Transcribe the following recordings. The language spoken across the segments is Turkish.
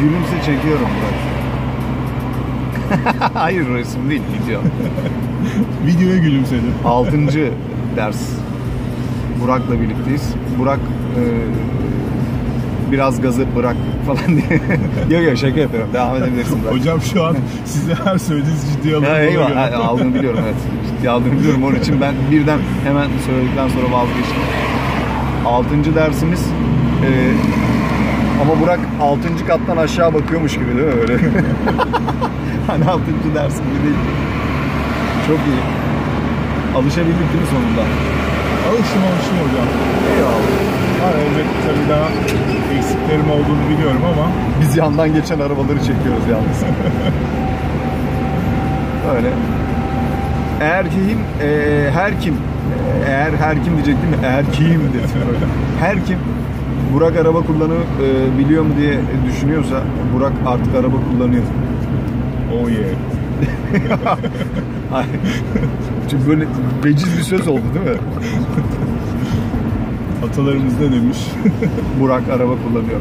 Gülümse çekiyorum Burak. Hayır resim değil video. Videoya gülümsedim. Altıncı ders. Burak'la birlikteyiz. Burak e, biraz gazı bırak falan diye. yok yok şaka yapıyorum. Devam edebilirsin Burak. Hocam şu an size her söylediğiniz ciddiye alın. Ya eyvallah ha, aldığını biliyorum evet. Ciddi aldığını biliyorum. Onun için ben birden hemen söyledikten sonra vazgeçtim. Altıncı dersimiz e, ama Burak altıncı kattan aşağı bakıyormuş gibi değil mi öyle? hani altıncı ders gibi değil. Çok iyi. Alışabildik değil mi sonunda? Alışım alışım hocam. Eyvallah. Ha, elbette tabii daha eksiklerim olduğunu biliyorum ama Biz yandan geçen arabaları çekiyoruz yalnız. Öyle. Eğer kim, e, her kim, eğer her kim diyecektim eğer kim dedim. Her kim Burak araba kullanı e, mu diye düşünüyorsa Burak artık araba kullanıyor. oh yeah. Çünkü böyle veciz bir söz oldu değil mi? Atalarımız ne demiş? Burak araba kullanıyor.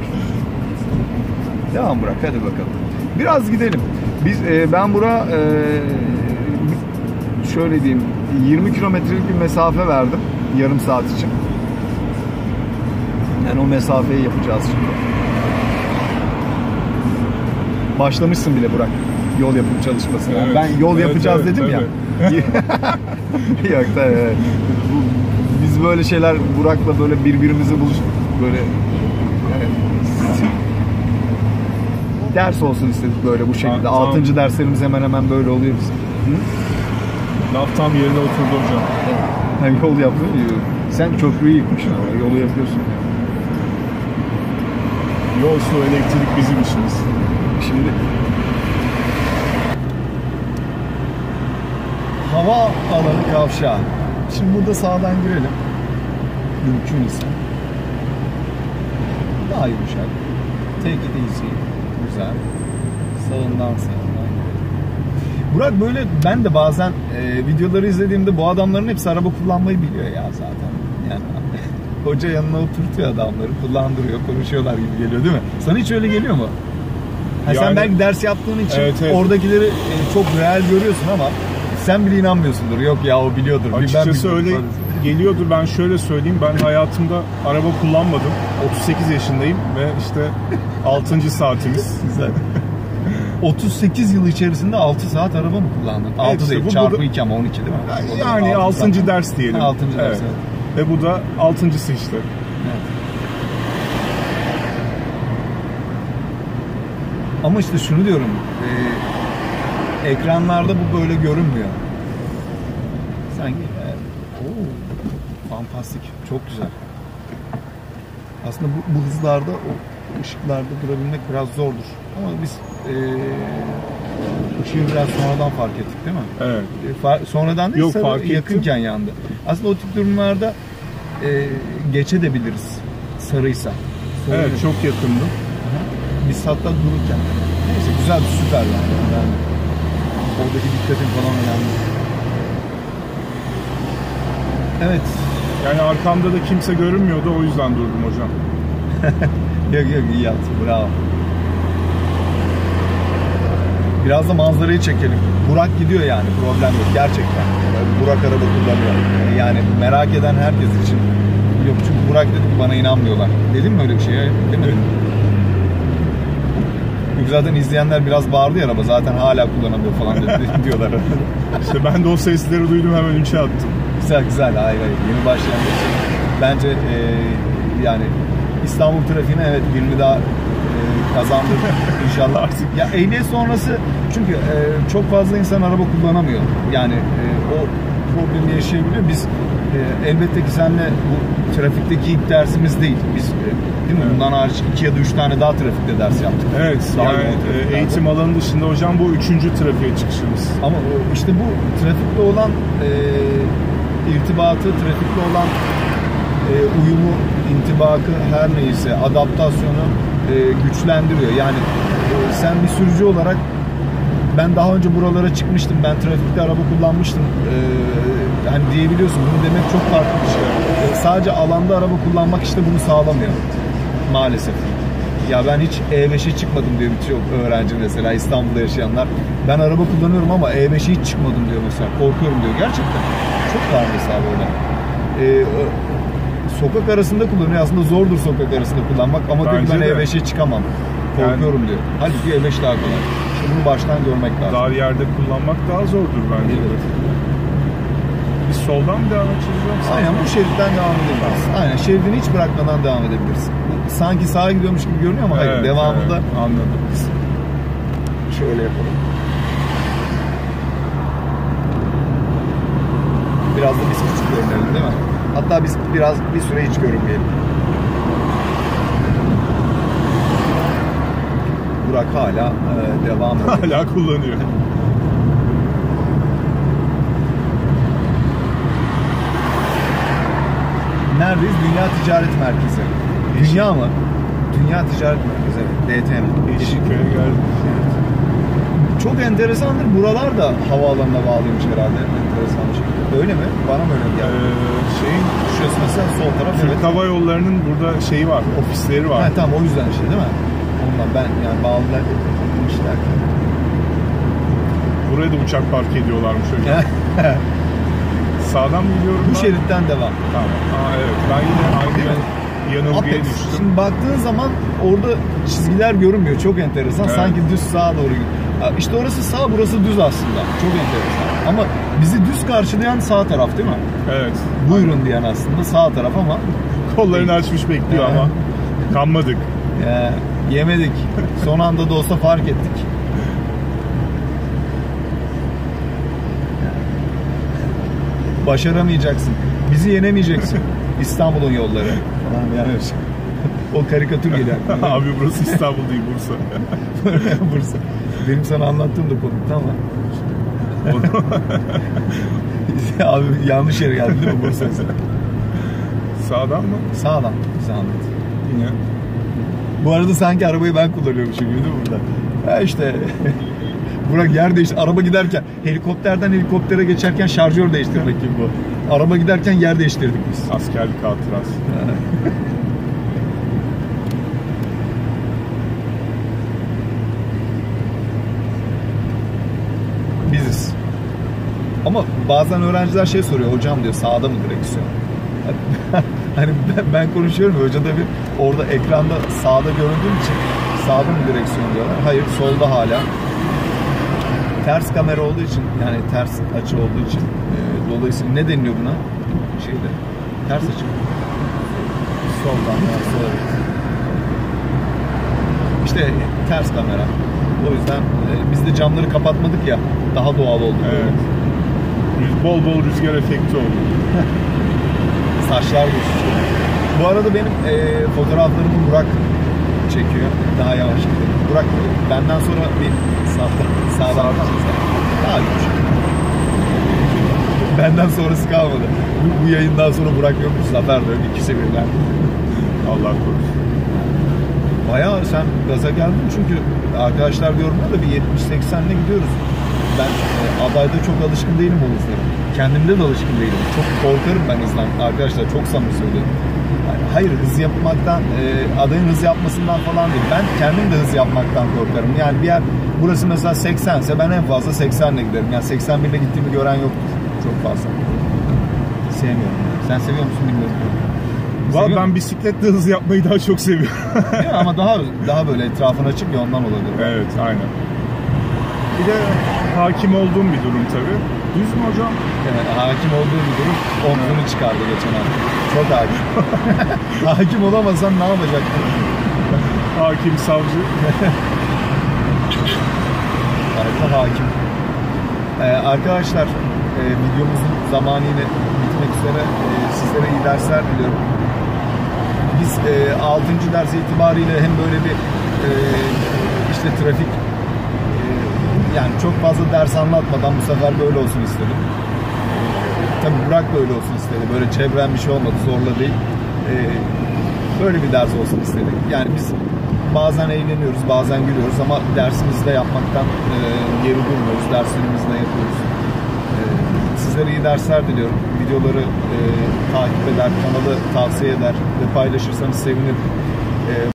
Devam Burak hadi bakalım. Biraz gidelim. Biz e, ben Burak'a e, şöyle diyeyim 20 kilometrelik bir mesafe verdim yarım saat için. Yani o mesafeyi yapacağız şimdi. Başlamışsın bile Burak yol yapım çalışmasına. Evet. Ben yol Evet, yapacağız evet, dedim ya. Yok da evet. Biz böyle şeyler Burak'la böyle birbirimizi buluş böyle yani, ders olsun istedik böyle bu şekilde. Tamam. Altıncı derslerimiz hemen hemen böyle oluyor bizim. Hı? Laf tam yerine oturdu hocam. Yani yol yapıyor ya. Sen köprüyü yıkmışsın ama yolu yapıyorsun. Yol, su, elektrik bizim işimiz. Şimdi hava alanı kavşağı. Şimdi burada sağdan girelim. Mümkün ise. Daha yumuşak. Take it easy. Güzel. Sağından sağından. Burak böyle ben de bazen e, videoları izlediğimde bu adamların hepsi araba kullanmayı biliyor ya zaten. Yani hoca yanına oturtuyor adamları, kullandırıyor, konuşuyorlar gibi geliyor değil mi? Sana hiç öyle geliyor mu? Ha sen Yani- belki ders yaptığın için Evet, evet. oradakileri e, çok real görüyorsun ama sen bile inanmıyorsundur. Yok ya o biliyordur. ben Açıkçası bilmiyorum öyle geliyordur. Ben şöyle söyleyeyim. Ben hayatımda araba kullanmadım. 38 yaşındayım ve işte 6. saatimiz. Güzel. 38 yıl içerisinde 6 saat araba mı kullandın? 6 işte değil, çarpı da- 2 ama 12 değil mi? Yani altı 6. saat. ders diyelim. Ha, altıncı ders, evet. Ve bu da 6.sı işte. Evet. Ama işte şunu diyorum. e, ekranlarda bu böyle görünmüyor. Sanki e, oo, fantastik. Çok güzel. Aslında bu, bu hızlarda o ışıklarda durabilmek biraz zordur. Ama biz e, ışığı biraz sonradan fark ettik değil mi? Evet. E, fa- sonradan değil Yok, sarı- fark ettim. yakınken yandı. Aslında o tip durumlarda e, geçebiliriz sarıysa. Sorun Evet yok. çok yakındı. Biz hatta dururken. Neyse güzel süper yani. yani oradaki dikkatin falan önemli. Evet. Yani arkamda da kimse görünmüyordu o yüzden durdum hocam. Yok yok iyi yaptın. Bravo. Biraz da manzarayı çekelim. Burak gidiyor yani problem yok gerçekten. Burak araba kullanıyor. Yani merak eden herkes için yok çünkü Burak dedi ki bana inanmıyorlar. Dedim mi öyle bir şey? Demedim. Çünkü zaten izleyenler biraz bağırdı ya araba zaten hala kullanamıyor falan dedi, diyorlar. İşte ben de o sesleri duydum hemen üçe attım. güzel güzel hayır hayır yeni başlayan bir şey. Bence e, yani İstanbul trafiğine evet birini daha kazandırdı inşallah artık. Ya ehliyet sonrası çünkü e, çok fazla insan araba kullanamıyor. Yani e, o problemi yaşayabiliyor. Biz e, elbette ki seninle bu trafikteki ilk dersimiz değil. Biz e, değil mi? Evet. Bundan hariç iki ya da üç tane daha trafikte ders yaptık. Evet Daha yani e, eğitim alanı dışında hocam bu üçüncü trafiğe çıkışımız. Ama işte bu trafikle olan e, irtibatı, trafikle olan e, uyumu, intibakı her neyse adaptasyonu güçlendiriyor. Yani e, sen bir sürücü olarak ben daha önce buralara çıkmıştım, ben trafikte araba kullanmıştım. E, hani diyebiliyorsun bunu demek çok farklı bir şey. E, sadece alanda araba kullanmak işte bunu sağlamıyor maalesef. Ya ben hiç E5'e çıkmadım diyor birçok öğrenci mesela İstanbul'da yaşayanlar. Ben araba kullanıyorum ama E5'e hiç çıkmadım diyor mesela. Korkuyorum diyor. Gerçekten. Çok var mesela böyle. Ee, sokak arasında kullanıyor. Aslında zordur sokak arasında kullanmak ama diyor ben de. E5'e çıkamam. Korkuyorum diyor. Halbuki E5 daha kolay. İşte bunu baştan görmek lazım. Dar yerde kullanmak daha zordur bence. Evet. Biz soldan mı devam edeceğiz? Aynen bu şeritten devam edebilirsin. Aynen şeridini hiç bırakmadan devam edebilirsin. Sanki sağa gidiyormuş gibi görünüyor ama hayır Evet, devamında evet, anladım. şöyle yapalım. Biraz da biz küçük görünelim değil mi? Hatta biz biraz bir süre hiç görünmeyelim. Burak hala e, devam ediyor. Hala kullanıyor. Neredeyiz? Dünya Ticaret Merkezi. Dünya mı? Dünya Ticaret Merkezi. evet. DTM. Yeşilköy'e geldik. Çok enteresandır. Buralar da havaalanına bağlıymış herhalde. Enteresan bir şekilde. Öyle mi? Bana mı öyle Ee, geldi? şeyin Şurası mesela sol taraf. Türk Evet. Hava Yolları'nın burada şeyi var, ofisleri var. Ha, tamam o yüzden işte değil mi? Ondan ben yani bağlılar etmişler. Buraya da uçak park ediyorlarmış öyle. Sağdan mı gidiyorum Bu ben? şeritten devam. Tamam. Aa, evet. Ben yine aynı yan- yanılgıya düştüm. Şimdi baktığın zaman orada çizgiler görünmüyor. Çok enteresan. Evet. Sanki düz sağa doğru gidiyor. İşte orası sağ, burası düz aslında. Çok enteresan. Ama bizi düz karşılayan sağ taraf değil mi? Evet. Buyurun diyen aslında sağ taraf ama Kollarını açmış bekliyor ama kanmadık. ya, yemedik. Son anda da olsa fark ettik. Başaramayacaksın. Bizi yenemeyeceksin. İstanbul'un yolları. Falan yani. o karikatür aklıma. Abi burası İstanbul değil Bursa. Bursa. Benim sana anlattığım da komikti ama. Abi yanlış yere geldi değil mi Bursa? Sağdan mı? Sağdan. Anlat. Yine. Bu arada sanki arabayı ben kullanıyormuşum gibi değil mi burada? Ha işte. Burak yer değişti. Araba giderken helikopterden helikoptere geçerken şarjör değiştirmek gibi bu. Araba giderken yer değiştirdik biz. Askerlik hatırası. Biziz. Ama bazen öğrenciler şey soruyor. Hocam diyor sağda mı direksiyon? hani ben, ben konuşuyorum hoca da bir orada ekranda sağda göründüğüm için sağda mı direksiyon diyorlar. Hayır solda hala. Ters kamera olduğu için yani ters açı olduğu için e, dolayısıyla ne deniliyor buna? Şeyde. Ters açı. Soldan ya sola. İşte ters kamera. O yüzden e, biz de camları kapatmadık ya daha doğal oldu. Evet. Rüz- Bol bol rüzgar efekti oldu. Saçlar uçuştu. Bu arada benim e, fotoğraflarımı Burak çekiyor. Daha yavaş gidiyor. Burak benden sonra bir sağdan, yavaş. Benden sonrası kalmadı. Bu, bu yayından sonra Burak yokmuş. Zafer de. İkisi birden. Allah korusun. Bayağı sen gaza geldin çünkü arkadaşlar yorumlar da bir 70-80'le gidiyoruz. Ben e, adayda çok alışkın değilim o hızlara. Kendimde de alışkın değilim. Çok korkarım ben hızdan. Arkadaşlar çok samimi söylüyorum. Yani hayır hız yapmaktan, e, adayın hız yapmasından falan değil. Ben kendim de hız yapmaktan korkarım. Yani bir yer burası mesela 80 ise ben en fazla 80 ile giderim. Yani 81 ile gittiğimi gören yoktur. Çok fazla. Sevmiyorum. Sen seviyor musun bilmiyorum. Valla ben bisikletle hız yapmayı daha çok seviyorum. Ama daha daha böyle etrafın açık ya ondan olabilir. evet, aynen. Bir de hakim olduğum bir durum tabii. Düz mü hocam? Yani hakim olduğu bir durum omzunu çıkardı geçen hafta. Çok hakim. hakim olamasan ne yapacaktın? Hakim, savcı. Harika hakim. Ee, arkadaşlar e, videomuzun zamanı yine bitmek üzere. E, sizlere iyi dersler diliyorum. Biz e, 6. ders itibariyle hem böyle bir e, işte trafik yani çok fazla ders anlatmadan bu sefer böyle olsun istedim. Tabii Burak da öyle olsun istedi. Böyle çevren bir şey olmadı. Zorla değil. Ee, böyle bir ders olsun istedik. Yani biz bazen eğleniyoruz, bazen gülüyoruz ama dersimizi de yapmaktan e, geri durmuyoruz. Derslerimizi de yapıyoruz. E, sizlere iyi dersler diliyorum. Videoları e, takip eder, kanalı tavsiye eder ve paylaşırsanız sevinirim. E,